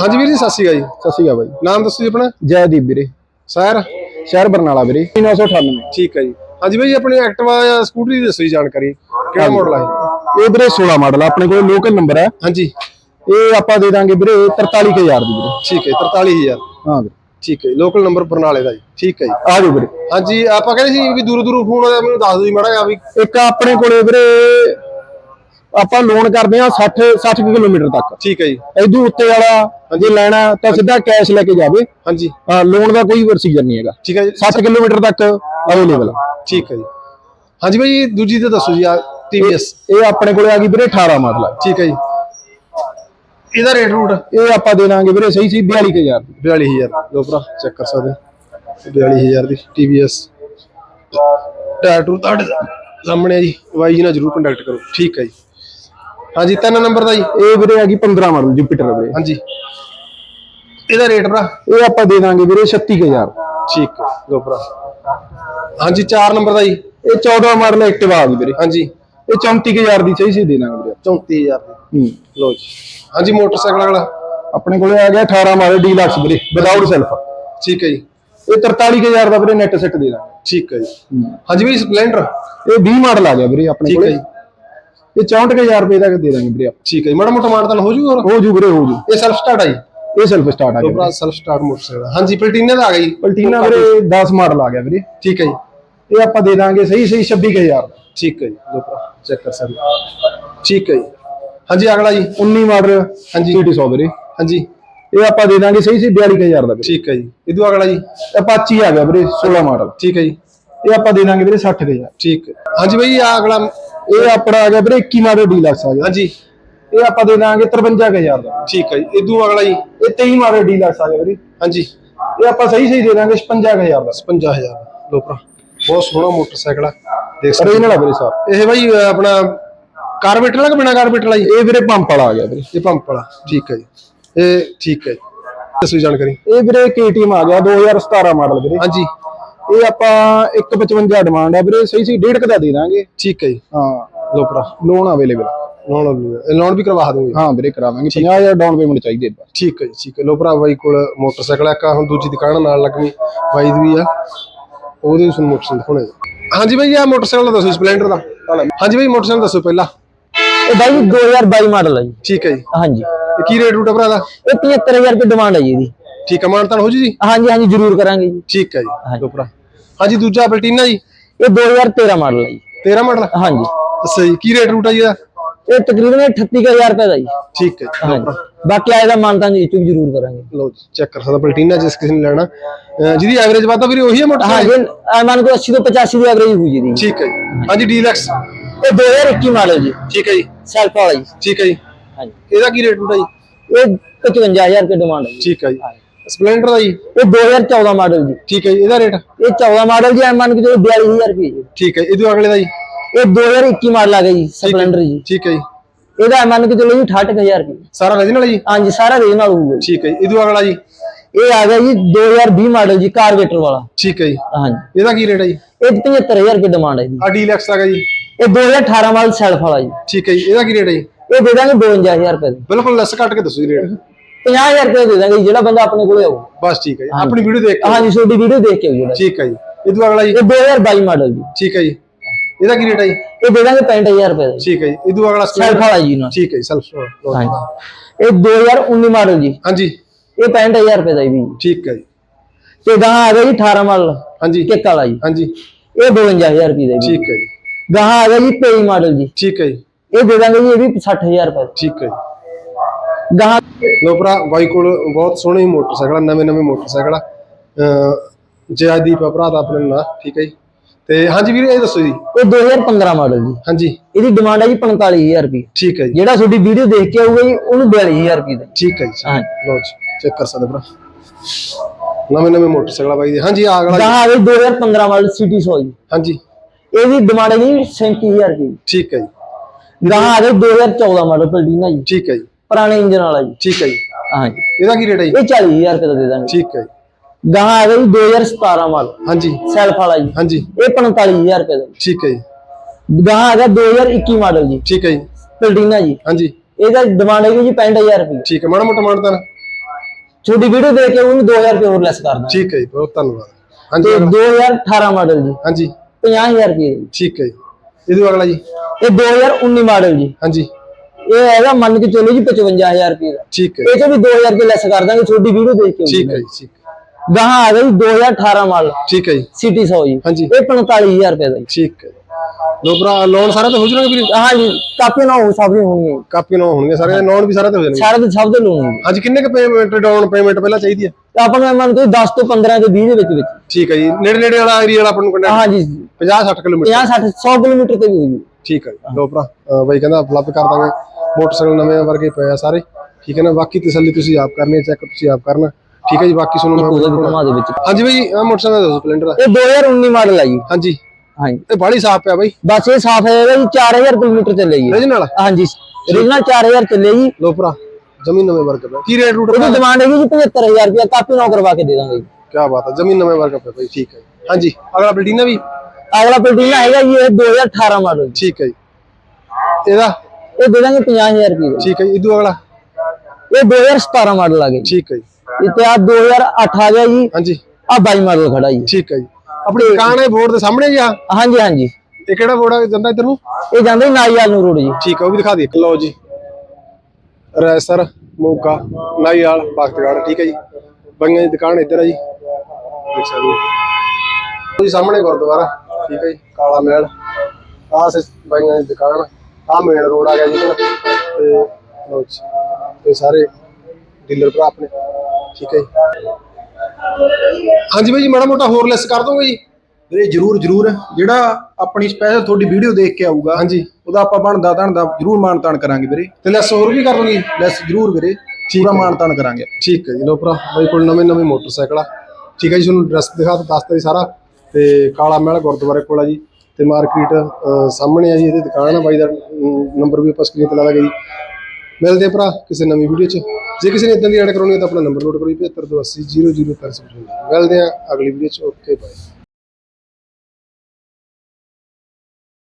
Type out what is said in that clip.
ਹਾਂਜੀ ਵੀਰ ਜੀ ਸਤਿ ਸ਼੍ਰੀ ਅਕਾਲ ਜੀ। ਸਤਿ ਸ਼੍ਰੀ ਅਕਾਲ ਬਾਈ। ਨਾਮ ਦੱਸੋ ਜੀ ਆਪਣਾ? ਜੈਦੀਪ ਵੀਰੇ। ਸਰ ਸ਼ਹਿਰ ਬਰਨਾਲਾ ਵੀਰੇ। 998 ਠੀਕ ਹੈ ਜੀ। ਹਾਂਜੀ ਬਾਈ ਆਪਣੀ ਐਕਟਿਵਾ ਜਾਂ ਸਕੂਟਰੀ ਦੀ ਦੱਸੋ ਜੀ ਜਾਣਕਾਰੀ। ਕਿਹੜਾ ਮਾਡਲ ਹੈ ਇਹ? ਵੀਰੇ 16 ਮਾਡਲ ਆਪਣੇ ਕੋਲ ਲੋਕਲ ਨੰਬਰ ਹੈ ਹਾਂਜੀ। ਇਹ ਆਪਾਂ ਦੇ ਦਾਂਗੇ ਵੀਰੇ 43000 ਦੀ ਵੀਰੇ। ਠੀਕ ਹੈ 43000 ਹਾਂ ਵੀਰੇ। ਠੀਕ ਹੈ ਲੋਕਲ ਨੰਬਰ ਬਰਨਾਲੇ ਦਾ ਜੀ। ਠੀਕ ਹੈ ਜੀ। ਆ ਜਾਓ ਵੀਰੇ। ਹਾਂਜੀ ਆਪਾਂ ਕਹਿੰਦੇ ਸੀ ਵੀ ਦੂਰੋਂ ਦੂਰੋਂ ਫੋਨ ਆਇਆ ਮੈਨੂੰ ਦੱਸ ਦਿਓ ਜੀ ਮਾੜਾ ਜਿਹਾ ਵੀ ਇੱਕ ਆਪਣੇ ਕੋਲੇ ਵੀਰੇ ਆਪਾਂ ਲੋਨ ਕਰਦੇ ਆ 60 60 ਕਿਲੋਮੀਟਰ ਤੱਕ। ਠੀਕ ਹੈ ਜੀ। ਇਦੋਂ ਉੱਤੇ ਵਾਲਾ ਜੇ ਲੈਣਾ ਤਾਂ ਸਿੱਧਾ ਕੈਸ਼ ਲੈ ਕੇ ਜਾਵੇ। ਹਾਂਜੀ। ਲੋਨ ਦਾ ਕੋਈ ਪ੍ਰੋਸੀਜਰ ਨਹੀਂ ਹੈਗਾ। ਠੀਕ ਹੈ ਜੀ। 60 ਕਿਲੋਮੀਟਰ ਤੱਕ ਅਵੇਲੇਬਲ ਠੀਕ ਹੈ ਜੀ। ਹਾਂਜੀ ਬਾਈ ਦੂਜੀ ਤੇ ਦੱਸੋ ਜੀ ਆ TVS ਇਹ ਆਪਣੇ ਕੋਲੇ ਆ ਗਈ ਵੀਰੇ 18 ਮਾਡਲ। ਠੀਕ ਹੈ ਜੀ। ਇਹਦਾ ਰੇਟ ਰੂਟ ਇਹ ਆਪਾਂ ਦੇ ਦਾਂਗੇ ਵੀਰੇ ਸਹੀ ਸੀ 42000 ਦੀ। 42000 ਲੋ ਭਰਾ ਚੈੱਕ ਕਰ ਸਕਦੇ ਹੋ। 42000 ਦੀ TVS ਟੈਟੂ ਤੁਹਾਡੇ ਸਾਹਮਣੇ ਆ ਜੀ। ਬਾਈ ਜੀ ਨਾਲ ਜਰੂਰ ਕੰਟੈਕਟ ਕਰੋ। ਠੀਕ ਹੈ ਜੀ। ਹਾਂਜੀ ਤਿੰਨ ਨੰਬਰ ਦਾ ਜੀ। ਇਹ ਵੀਰੇ ਆ ਗਈ 15 ਮਾਡਲ ਜੁਪੀਟਰ ਵੀਰੇ ਹਾਂਜੀ। ਇਹਦਾ ਰੇਟ ਭਰਾ? ਇਹ ਆਪਾਂ ਦੇ ਦਾਂਗੇ ਵੀਰੇ 36000 ਠੀਕ ਹੈ ਲੋ ਭਰਾ। ਹਾਂਜੀ 4 ਨੰਬਰ ਦਾ ਜੀ। ਇਹ 14 ਮਾਡਲ ਐਕਟਿਵਾ ਆ ਗਈ ਵੀਰੇ। ਹਾਂਜੀ। ਇਹ 34000 ਦੀ ਸਹੀ ਸੀ ਦੇ ਦਾਂਗੇ ਵੀਰੇ। 34000 ਦੀ। ਹੂੰ। ਲੋ ਜੀ। ਹਾਂਜੀ ਮੋਟਰਸਾਈਕਲ ਵਾਲਾ। ਆਪਣੇ ਕੋਲੇ ਆ ਗਿਆ 18 ਮਾਡਲ ਡੀਲਕਸ ਵੀਰੇ ਵਿਦਆਊਟ ਸੈਲਫ ਠੀਕ ਹੈ ਜੀ। ਇਹ 43000 ਦਾ ਵੀਰੇ ਨੈਟ ਸੈੱਟ ਦੇ ਦਾਂਗੇ। ਠੀਕ ਹੈ ਜੀ। ਹਾਂਜੀ ਬਾਈ ਸਪਲੈਂਡਰ ਇਹ 20 ਮਾਡਲ ਆ ਗਿਆ ਵੀਰੇ ਆਪਣੇ ਠੀਕ ਹੈ ਕੋਲੇ। ਜੀ। ਇਹ 64000 ਰੁਪਏ ਤੱਕ ਦੇ ਦਾਂਗੇ ਵੀਰੇ ਆਪਾਂ। ਠੀਕ ਹੈ ਜੀ ਮਾੜਾ ਮੋਟਾ ਮਾਨਤਨ ਹੋ ਜੂਗਾ ਹੋਰ ਹੋ ਜੂ ਵੀਰੇ ਹੋ ਜੂ। ਇਹ ਸੈਲਫ ਸਟਾਰਟ ਆ ਜੀ? ਇਹ ਸੈਲਫ ਸਟਾਰਟ ਆ ਗਿਆ ਸੈਲਫ ਸਟਾਰਟ ਮੋਟਰਸਾਈਕਲ। ਹਾਂਜੀ ਪਲਟੀਨਾ ਦਾ ਆ ਗਿਆ ਜੀ। ਪਲਟੀਨਾ ਵੀਰੇ 10 ਮਾਡਲ ਆ ਗਿਆ ਵੀਰੇ। ਠੀਕ ਹੈ ਜੀ। ਇਹ ਆਪਾਂ ਦੇ ਦਾਂਗੇ ਸਹੀ ਸਹੀ 26000 ਦਾ ਠੀਕ ਹੈ ਜੀ ਲੋ ਭਰਾ ਚੈੱਕ ਕਰ ਸਕਦੇ। ਠੀਕ ਹੈ ਜੀ। ਹਾਂਜੀ ਅਗਲਾ ਜੀ। 19 ਮਾਡਲ ਹਾਂਜੀ। ਸੀਟੀ 100 ਵੀਰੇ। ਹਾਂਜੀ। ਇਹ ਆਪਾਂ ਦੇ ਦਾਂਗੇ ਸਹੀ ਸਹੀ 42000 ਦਾ ਵੀਰੇ। ਠੀਕ ਹੈ ਜੀ। ਇਦੋਂ ਅਗਲਾ ਜੀ। ਅਪਾਚੀ ਆ ਗਿਆ ਵੀਰੇ 16 ਮਾਡਲ। ਠੀਕ ਹੈ ਜੀ। ਇਹ ਆਪਾਂ ਦੇ ਦਾਂਗੇ ਵੀਰੇ 60000 ਠੀਕ ਹੈ। ਹਾਂਜੀ ਬਾਈ ਆ ਅਗਲਾ ਇਹ ਆਪਣਾ ਆ ਗਿਆ ਵੀਰੇ 21 ਮਾਡਲ ਡੀਲਕਸ ਆ ਗਿਆ। ਹਾਂਜੀ। ਇਹ ਆਪਾਂ ਦੇ ਦਾਂਗੇ 53000 ਦਾ। ਠੀਕ ਹੈ ਜੀ। ਇਦੋਂ ਅਗਲਾ ਜੀ। ਇਹ 23 ਮਾਡਲ ਡੀਲਕਸ ਆ ਗਿਆ ਵੀਰੇ। ਹਾਂਜੀ। ਇਹ ਆਪਾਂ ਸਹੀ ਸਹੀ ਦੇ ਦਾਂਗੇ 55000 ਦਾ। 55000 ਲੋ ਭਰਾ ਬਹੁਤ ਸੋਹਣਾ ਮੋਟਰਸਾਈਕਲ ਆ। ਦੇਖ ਸਕਦੇ ਆ ਵੀਰੇ ਸਾਹਿਬ। ਇਹ ਬਾਈ ਆਪਣਾ ਕਾਰਬੇਟਰ ਵਾਲਾ ਕਿ ਬਿਨਾ ਕਾਰਬੇਟਰ ਵਾਲਾ ਇਹ ਵੀਰੇ ਪੰਪ ਵਾਲਾ ਆ ਗਿਆ ਵੀਰੇ। ਇਹ ਪੰਪ ਵਾਲਾ। ਠੀਕ ਹੈ ਜੀ। ਇਹ ਠੀਕ ਹੈ ਜੀ। ਦੱਸੋ ਜਾਣਕਾਰੀ। ਇਹ ਵੀਰੇ KTM ਆ ਗਿਆ 2017 ਮਾਡਲ ਵੀਰੇ। ਹਾਂਜੀ। ਇਹ ਆਪਾਂ 155 ਡਿਮਾਂਡ ਆ ਵੀਰੇ ਸਹੀ ਸਹੀ ਡੇਢ ਕੁ ਦਾ ਦੇ ਦਾਂਗੇ। ਠੀਕ ਹੈ ਜੀ। ਹਾਂ। ਲੋ ਭਰਾ। ਲੋਨ ਅਵੇਲੇਬਲ ਲੋਨ ਲੋਨ ਵੀ ਕਰਵਾ ਦੂੰਗੇ ਹਾਂ ਵੀਰੇ ਕਰਾਵਾਂਗੇ 50000 ਡਾਊਨ ਪੇਮੈਂਟ ਚਾਹੀਦੀ ਹੈ ਠੀਕ ਹੈ ਜੀ ਠੀਕ ਹੈ। ਲੋ ਭਰਾ ਬਾਈ ਕੋਲ ਮੋਟਰਸਾਈਕਲ ਆ ਆਹ ਹੁਣ ਦੂਜੀ ਦੁਕਾਨ ਨਾਲ ਲੱਗਣੀ ਬਾਈ ਦੀ ਵੀ ਆ। ਉਹਦੇ ਤੁਹਾਨੂੰ ਮੋਟਰਸਾਈਕਲ ਦਿਖਾਉਣੇ। ਹਾਂਜੀ ਬਾਈ ਆ ਮੋਟਰਸਾਈਕਲ ਦਾ ਦੱਸੋ ਸਪਲੈਂਡਰ ਦਾ। ਹਾਂਜੀ ਬਾਈ ਮੋਟਰਸਾਈਕਲ ਦੱਸੋ ਪਹਿਲਾਂ। ਇਹ ਬਾਈ 2022 ਮਾਡਲ ਹੈ ਜੀ। ਠੀਕ ਹੈ ਜੀ। ਹਾਂਜੀ। ਇਹ ਕੀ ਰੇਟ ਰੂਟ ਆ ਭਰਾ ਦਾ? ਇਹ 75000 ਰੁਪਏ ਡਿਮਾਂਡ ਹੈ ਜੀ ਇਹਦੀ। ਠੀਕ ਹੈ ਮਾਨਤਾਨ ਹੋ ਜੂ ਜੀ? ਹਾਂਜੀ ਹਾਂਜੀ ਜ਼ਰੂਰ ਕਰਾਂਗੇ ਜੀ। ਠੀਕ ਹੈ ਜੀ। ਲੋ ਭਰਾ। ਹਾਂਜੀ ਦੂਜਾ ਪਲਟੀਨਾ ਜੀ? ਇਹ 2013 ਮਾਡਲ ਹੈ ਜੀ। 13 ਮਾਡਲ? ਹਾਂਜੀ। ਜੀ ਕੀ ਰੇਟ ਰੂਟ ਆ ਜੀ ਇਹਦਾ? ਇਹ ਤਕਰੀਬਨ 38000 ਰੁਪਏ ਦਾ ਜੀ। ਠੀਕ ਹੈ ਜੀ। ਹਾਂਜੀ। ਬਾਕੀ ਆਏਗਾ ਮਾਨਤਾਂ ਜੀ YouTube ਜ਼ਰੂਰ ਕਰਾਂਗੇ। ਲਓ ਚੈੱਕ ਕਰ ਸਕਦਾ ਪਲਟੀਨਾ ਜਿਸ ਕਿਸੇ ਨੇ ਲੈਣਾ। ਅਹ ਜਿਹਦੀ ਐਵਰੇਜ ਵਾਧਾ ਵੀਰੇ ਉਹੀ ਹੈ ਮੋਟਰਸਾਈਕਲ ਹਾਂਜੀ ਇਹ ਮੰਨ ਕੇ 80 ਤੋਂ 85 ਦੀ ਐਵਰੇਜ ਹੋਈ ਜੀ ਠੀਕ ਹੈ ਜੀ। ਹਾਂਜੀ ਡੀਲੈਕਸ ਇਹ 2021 ਮਾਡਲ ਜੀ। ਠੀਕ ਹੈ ਜੀ। ਸੈਲਫ ਵਾਲਾ ਜੀ। ਠੀਕ ਹੈ ਜੀ। ਹਾਂਜੀ। ਇਹਦਾ ਕੀ ਰੇਟ ਆ ਜੀ? ਇਹ 55000 ਰੁਪਏ ਡਿਮਾਂਡ ਹੈ ਜੀ। ਠੀਕ ਹੈ ਜੀ। ਸਪਲੈਂਡਰ ਦਾ ਜੀ? ਇਹ 2014 ਮਾਡਲ ਜੀ। ਠੀਕ ਹੈ ਜੀ ਇਹਦਾ ਰੇਟ? ਇਹ 14 ਮਾਡਲ ਜੀ ਇਹ ਮੰਨ ਕੇ ਚਲੋ 42000 ਰੁਪਏ ਜੀ। ਠੀਕ ਹੈ ਇਹਦੇ ਅਗਲੇ ਦਾ ਜੀ? ਇਹ 2021 ਮਾਡਲ ਆ ਗਿਆ ਜੀ ਸਪਲੈਂਡਰ ਜੀ। ਠੀਕ ਹੈ ਜੀ। ਇਹਦਾ ਇਹ ਮੰਨ ਕੇ ਚਲੋ ਜੀ 68000 ਰੁਪਏ। ਸਾਰਾ ਰੀਜਨਲ ਜੀ? ਹਾਂਜੀ ਸਾਰਾ ਰੀਜਨਲ ਹੋਊਗਾ। ਠੀਕ ਹੈ ਇਹਦੇ ਅਗਲਾ ਜੀ? ਇਹ ਆ ਗਿਆ ਜੀ 2020 ਮਾਡਲ ਜੀ ਕਾਰਬੇਟਰ ਵਾਲਾ। ਠੀਕ ਹੈ ਜੀ। ਹਾਂਜੀ। ਇਹਦਾ ਕੀ ਰੇਟ ਹੈ ਜੀ? ਇਹ 75000 ਰੁਪਏ ਡਿਮਾਂਡ ਹੈ ਜੀ। ਆ ਡੀਲੈਕਸ ਆ ਗਿਆ ਜੀ। ਇਹ 2018 ਮਾਡਲ ਸੈਲਫ ਵਾਲਾ ਜੀ। ਠੀਕ ਹੈ ਜੀ ਇਹਦਾ ਕੀ ਰੇਟ ਹੈ ਜੀ? ਇਹ ਦੇ ਦਾਂਗੇ 52000 ਰੁਪਏ ਦੇ। ਬਿਲਕੁਲ ਲੈਸ ਕੱਟ ਕੇ ਦੱਸੋ ਜੀ ਰੇਟ। 50000 ਰੁਪਏ ਦੇ ਦਾਂਗੇ ਜੀ, ਜਿਹੜਾ ਬੰਦਾ ਆਪਣੇ ਕੋਲੇ ਆਊ ਬਸ ਠੀਕ ਹੈ ਜੀ ਆਪਣੀ ਵੀਡੀਓ ਦੇਖ ਕੇ ਹਾਂਜੀ ਤੁਹਾਡੀ ਵੀਡੀਓ ਦੇਖ ਕੇ ਆਊ ਜਿਹੜਾ ਠੀਕ ਹੈ ਜੀ। ਇਹਦੇ ਅਗਲਾ ਜੀ? ਇਹ 2022 ਮਾਡਲ ਜੀ। ਠੀਕ ਹੈ ਜੀ। ਇਹਦਾ ਕੀ ਰੇਟ ਹੈ ਜੀ? ਇਹ ਦੇ ਦਾਂਗੇ 65000 ਰੁਪਏ ਦਾ ਜੀ। ਠੀਕ ਹੈ ਜੀ। ਇਹਦੇ ਅਗਲਾ ਸੈਲਫ ਵਾਲਾ ਜੀ ਨਾ ਠੀਕ ਹੈ ਜੀ ਸੈਲਫ ਹਾਂਜੀ। ਇਹ 2019 ਮਾਡਲ ਜੀ। ਹਾਂਜੀ। ਇਹ 65000 ਰੁਪਏ ਦਾ ਜੀ। ਠੀਕ ਹੈ ਜੀ। ਤੇ ਗਾਹਾਂ ਆ ਗਿਆ ਜੀ 18 ਮਾਡਲ। ਹਾਂਜੀ। ਕਿੱਕ ਵਾਲਾ ਜੀ। ਹਾਂਜੀ। ਇਹ 52000 ਰੁਪਏ ਦਾ ਜੀ। ਠੀਕ ਹੈ ਜੀ। ਗਾਹਾਂ ਆ ਗਿਆ ਜੀ 23 ਮਾਡਲ ਜੀ। ਠੀਕ ਹੈ ਜੀ। ਇਹ ਦੇ ਦਾਂਗੇ ਜੀ ਇਹ ਵੀ 60000 ਰੁਪਏ ਦਾ। ਠੀਕ ਹੈ ਜੀ। ਗਾਹਾਂ ਲੋ ਭਰਾ ਬਾਈ ਕੋਲ ਬਹੁਤ ਸੋਹਣੇ ਮੋਟਰਸਾਈਕਲ ਆ ਨਵੇਂ ਨਵੇਂ ਮੋਟਰਸਾਈਕਲ ਆ। ਜੈਦੀਪ ਆ ਭਰਾ ਦਾ ਆਪਣੇ ਨਾਂ ਠੀਕ ਹੈ ਜੀ। ਤੇ ਹਾਂਜੀ ਵੀਰੇ ਇਹ ਦੱਸੋ ਜੀ। ਇਹ 2015 ਮਾਡਲ ਜੀ। ਹਾਂਜੀ। ਇਹਦੀ ਡਿਮਾਂਡ ਹੈ ਜੀ 45000 ਰੁਪਏ। ਠੀਕ ਹੈ ਜੀ। ਜਿਹੜਾ ਤੁਹਾਡੀ ਵੀਡੀਓ ਦੇਖ ਕੇ ਆਊਗਾ ਜੀ ਉਹਨੂੰ 42000 ਰੁਪਏ ਦਾ। ਠੀਕ ਹੈ ਜੀ। ਹਾਂ ਲੋ ਜੀ ਚੈੱਕ ਕਰ ਸਕਦੇ ਭਰਾ। ਨਵੇਂ ਨਵੇਂ ਮੋਟਰਸਾਈਕਲ ਬਾਈ ਦੇ। ਹਾਂਜੀ ਆ ਅਗਲਾ ਜੀ। ਗਾਹਾਂ ਆ ਗਈ 2015 ਮਾਡਲ ਸਿਟੀ 100 ਜੀ। ਹਾਂਜੀ। ਇਹਦੀ ਡਿਮਾਂਡ ਹੈ ਜੀ 37000 ਰੁਪਏ ਦੀ। ਠੀਕ ਹੈ ਜੀ। ਗਾਹਾਂ ਆ ਗਈ 2014 ਮਾਡਲ ਪਲਟੀਨਾ ਜੀ। ਠੀਕ ਹੈ ਜੀ। ਪੁਰਾਣੇ ਇੰਜਨ ਵਾਲਾ ਜੀ। ਠੀਕ ਹੈ ਜੀ। ਹਾਂ ਜੀ ਇਹਦਾ ਕੀ ਰੇਟ ਹੈ ਜੀ? ਇਹ 40000 ਰੁਪਏ ਦਾ ਦੇ ਦਾਂਗੇ। ਠੀਕ ਹੈ ਜੀ। ਗਾਹਾਂ ਆ ਗਈ 2017 ਮਾਡਲ ਹਾਂਜੀ। ਸੈਲਫ ਵਾਲਾ ਜੀ। ਹਾਂਜੀ। ਇਹ 45000 ਰੁਪਏ ਦਾ ਠੀਕ ਹੈ ਜੀ। ਗਾਹਾਂ ਆ ਗਿਆ 2021 ਮਾਡਲ ਜੀ। ਠੀਕ ਹੈ ਜੀ। ਪਲਟੀਨਾ ਜੀ। ਹਾਂਜੀ। ਇਹਦਾ ਡਿਮਾਂਡ ਹੈਗੀ ਜੀ 65000 ਰੁਪਏ। ਠੀਕ ਹੈ ਮਾੜਾ ਮੋਟਾ ਮਾਨਤਾ ਨਾ। ਛੋਟੀ ਵੀਡੀਓ ਦੇਖ ਕੇ ਉਹਨੂੰ 2000 ਰੁਪਏ ਹੋਰ ਲੈਸ ਕਰ ਦਾਂਗੇ। ਠੀਕ ਹੈ ਜੀ ਬਹੁਤ ਧੰਨਵਾਦ। ਹਾਂਜੀ ਤੇ ਅਗਲਾ। 2018 ਮਾਡਲ ਜੀ। ਹਾਂਜੀ। 50000 ਰੁਪਏ ਠੀਕ ਹੈ ਜੀ। ਇਹਦੇ ਅਗਲਾ ਜੀ? ਇਹ 2019 ਮਾਡਲ ਜੀ। ਹਾਂਜੀ। ਇਹ ਹੈਗਾ ਮੰਨ ਕੇ ਚੱਲੋ ਜੀ 55000 ਰੁਪਏ ਦਾ। ਠੀਕ ਹੈ। ਇਹ ਚ ਵੀ 2000 ਰੁਪਏ ਲੈਸ ਕਰ ਦਾਂਗੇ ਛੋਟੀ ਵੀਡੀਓ ਦੇਖ ਕੇ ਠੀਕ ਹੈ ਜੀ ਠੀਕ ਗਾਹਾਂ ਆ ਗਿਆ ਜੀ 2018 ਮਾਡਲ ਠੀਕ ਹੈ ਜੀ। ਸਿਟੀ 100 ਜੀ। ਹਾਂਜੀ। ਇਹ 45000 ਰੁਪਏ ਦਾ ਠੀਕ ਹੈ। ਲੋ ਭਰਾ ਲੋਨ ਸਾਰਾ ਤੇ ਹੋ ਜਾਣਗੇ ਵੀਰੇ? ਹਾਂ ਜੀ ਕਾਪੀ ਨਾ ਹੋ ਸਭ ਦੀ ਹੋਣੀ ਹੈ। ਕਾਪੀ ਨਾ ਹੋਣਗੇ ਸਾਰੇ ਲੋਨ ਵੀ ਸਾਰਾ ਤੇ ਹੋ ਜਾਣਗੇ ਸਾਰਾ ਦੇ ਸਭ ਦੇ ਲੋਨ ਹੈ ਹਾਂਜੀ ਕਿੰਨੇ ਕ ਪੇਮੈਂਟ ਡਾਊਨ ਪੇਮੈਂਟ ਪਹਿਲਾਂ ਚਾਹੀਦੀ ਹੈ ਆਪਾਂ ਨੂੰ ਮੰਨ ਕੇ 10 ਤੋਂ 15 ਤੋਂ 20 ਦੇ ਵਿੱਚ ਵਿੱਚ। ਠੀਕ ਹੈ ਜੀ ਨੇੜੇ ਨੇੜੇ ਵਾਲਾ ਏਰੀਆ ਵਾਲਾ ਆਪਾਂ ਨੂੰ ਕੰਟੈਕਟ ਹਾਂ ਜੀ। 50 60 ਕਿਲੋਮੀਟਰ। 50 60 100 ਕਿਲੋਮੀਟਰ ਤੇ ਵੀ ਹੋ ਜੀ। ਠੀਕ ਹੈ ਭਰਾ ਅਹ ਬਾਈ ਕਹਿੰਦਾ ਫਲੱਪ ਕਰ ਦਾਂਗੇ। ਮੋਟਰਸਾਈਕਲ ਨਵੇਂ ਵਰਗੇ ਪਏ ਆ ਸਾਰੇ। ਠੀਕ ਹੈ ਨਾ ਬਾਕੀ ਤਸੱਲੀ ਤੁਸੀਂ ਆਪ ਕਰਨੀ ਹੈ ਚੈੱਕ ਤੁਸੀਂ ਆਪ ਕਰਨਾ। ਠੀਕ ਹੈ ਜੀ ਬਾਕੀ ਤੁਹਾਨੂੰ ਮੈਂ ਘੁਮਾ ਦੇ ਵਿੱਚ। ਹਾਂਜੀ ਬਾਈ ਆਹ ਮੋਟਰਸਾਈਕਲ ਦਾ ਦੱਸੋ ਸਪਲੈਂਡਰ ਦਾ। ਇਹ 2019 ਮਾਡਲ ਹੈ ਜੀ। ਹਾਂਜੀ। ਹਾਂ ਜੀ ਇਹ ਬਾਹਲੀ ਸਾਫ਼ ਪਿਆ ਬਾਈ। ਬਸ ਇਹ ਸਾਫ਼ ਹੈਗਾ ਜੀ 4000 ਕਿਲੋਮੀਟਰ ਚੱਲੇ ਜੀ। ਰੀਜਨਲ ਹਾਂ ਜੀ ਰੀਜਨਲ 4000 ਚੱਲੇ ਜੀ। ਲੋ ਭਰਾ ਜ਼ਮੀਨ ਨਵੇਂ ਵਰਗ ਪਿਆ ਕੀ ਰੇਟ ਰੂਟ ਉਹਦੀ ਡਿਮਾਂਡ ਹੈਗੀ ਜੀ 75000 ਰੁਪਏ ਕਾਪੀ ਨਾ ਕਰਵਾ ਕੇ ਦੇ ਦਾਂਗੇ ਜੀ। ਕੀ ਬਾਤ ਹੈ ਜ਼ਮੀਨ ਨਵੇਂ ਵਰਗ ਪਿਆ ਬਾਈ ਠੀਕ ਹੈ ਹਾਂਜੀ ਅਗਲਾ ਬਲਡੀਨਾ ਵੀ? ਅਗਲਾ ਪਲਟੀਨਾ ਹੈਗਾ ਜੀ ਇਹ 2018 ਮਾਡਲ ਠੀਕ ਹੈ ਜੀ। ਇਹਦਾ? ਇਹ ਦੇ ਦਾਂਗੇ 50000 ਰੁਪਏ ਠੀਕ ਹੈ ਜੀ ਇਦੂ ਅਗਲਾ? ਇਹ 2017 ਮਾਡਲ ਆ ਗਿਆ ਜੀ ਠੀਕ ਹੈ ਜੀ। ਇਹ ਤੇ ਆ 2008 ਆ ਗਿਆ ਜੀ। ਹਾਂਜੀ। ਆ 22 ਮਾਡਲ ਖੜਾ ਜੀ। ਠੀਕ ਹੈ ਜੀ। ਆਪਣੀ ਦੁਕਾਨ ਹੈ ਬੋਰਡ ਦੇ ਸਾਹਮਣੇ ਜੀ ਆ? ਹਾਂਜੀ ਹਾਂਜੀ। ਇਹ ਕਿਹੜਾ ਬੋਰਡ ਆ? ਜਾਂਦਾ ਇੱਧਰ ਨੂੰ? ਇਹ ਜਾਂਦਾ ਜੀ ਨਾਈਵਾਲ ਨੂੰ ਰੋਡ ਜੀ। ਠੀਕ ਹੈ ਉਹ ਵੀ ਦਿਖਾ ਦੇ ਲਓ ਜੀ। ਰੈਸਰ ਮੋਗਾ ਨਾਈਵਾਲ ਬਖਤਗੜ ਠੀਕ ਹੈ ਜੀ। ਬੰਗਾਂ ਦੀ ਦੁਕਾਨ ਇੱਧਰ ਹੈ ਜੀ। ਦੇਖ ਸਕਦੇ ਹੋ। ਜੀ ਸਾਹਮਣੇ ਗੁਰਦੁਆਰਾ ਠੀਕ ਹੈ ਜੀ ਕਾਲਾ ਮਹਿਲ। ਆਹ ਸੇ ਬੰਗਾਂ ਦੀ ਦੁਕਾਨ ਆਹ ਮੇਨ ਰੋਡ ਆ ਗਿਆ ਜੀ। ਤੇ ਲਓ ਜੀ ਤੇ ਸਾਰੇ ਡੀਲਰ ਭਰਾ ਆਪਣੇ ਠੀਕ ਹੈ ਜੀ। ਹਾਂਜੀ ਬਾਈ ਜੀ ਮਾੜਾ ਮੋਟਾ ਹੋਰ ਲੈਸ ਕਰ ਦੋਗੇ ਜੀ? ਵੀਰੇ ਜਰੂਰ ਜਰੂਰ। ਜਿਹੜਾ ਆਪਣੀ ਸਪੈਸ਼ਲ ਤੁਹਾਡੀ ਵੀਡੀਓ ਦੇਖ ਕੇ ਆਊਗਾ ਹਾਂਜੀ। ਉਹਦਾ ਆਪਾਂ ਬਣਦਾ ਧਣਦਾ ਜਰੂਰ ਮਾਨਤਾਨ ਕਰਾਂਗੇ ਵੀਰੇ। ਤੇ ਲੈਸ ਹੋਰ ਵੀ ਕਰ ਦੋਗੇ ਲੈਸ ਜਰੂਰ ਵੀਰੇ ਪੂਰਾ ਮਾਨਤਾਨ ਕਰਾਂਗੇ। ਠੀਕ ਹੈ ਜੀ ਲੋ ਭਰਾ ਬਾਈ ਕੋਲ ਨਵੇਂ ਨਵੇਂ ਮੋਟਰਸਾਈਕਲ ਆ। ਠੀਕ ਹੈ ਜੀ ਤੁਹਾਨੂੰ ਐਡਰੈਸ ਦਿਖਾ ਤਾ ਦੱਸਤਾ ਜੀ ਸਾਰਾ। ਤੇ ਕਾਲਾ ਮਹਿਲ ਗੁਰਦੁਆਰੇ ਕੋਲ ਆ ਜੀ। ਤੇ ਮਾਰਕੀਟ ਸਾਹਮਣੇ ਆ ਜੀ ਇਹਦੀ ਦੁਕਾਨ ਆ ਬਾਈ ਦਾ ਨੰਬਰ ਵੀ ਆਪਾਂ ਸਕਰੀਨ ਤੇ ਲਾ ਦਾਂਗੇ ਜੀ। ਮਿਲਦੇ ਆ ਭਰਾ ਕਿਸੇ ਨਵੀਂ ਵੀਡੀਓ 'ਚ। ਜੇ ਕਿਸੇ ਨੇ ਇਦਾਂ ਦੀ ਐਡ ਕਰਾਉਣੀ ਹੈ ਤਾਂ ਆਪਣਾ ਨੰਬਰ ਨੋਟ ਕਰੋ ਜੀ 7528 00 ਮਿਲਦੇ ਆ ਅਗਲੀ ਵੀਡੀਓ 'ਚ। Okay bye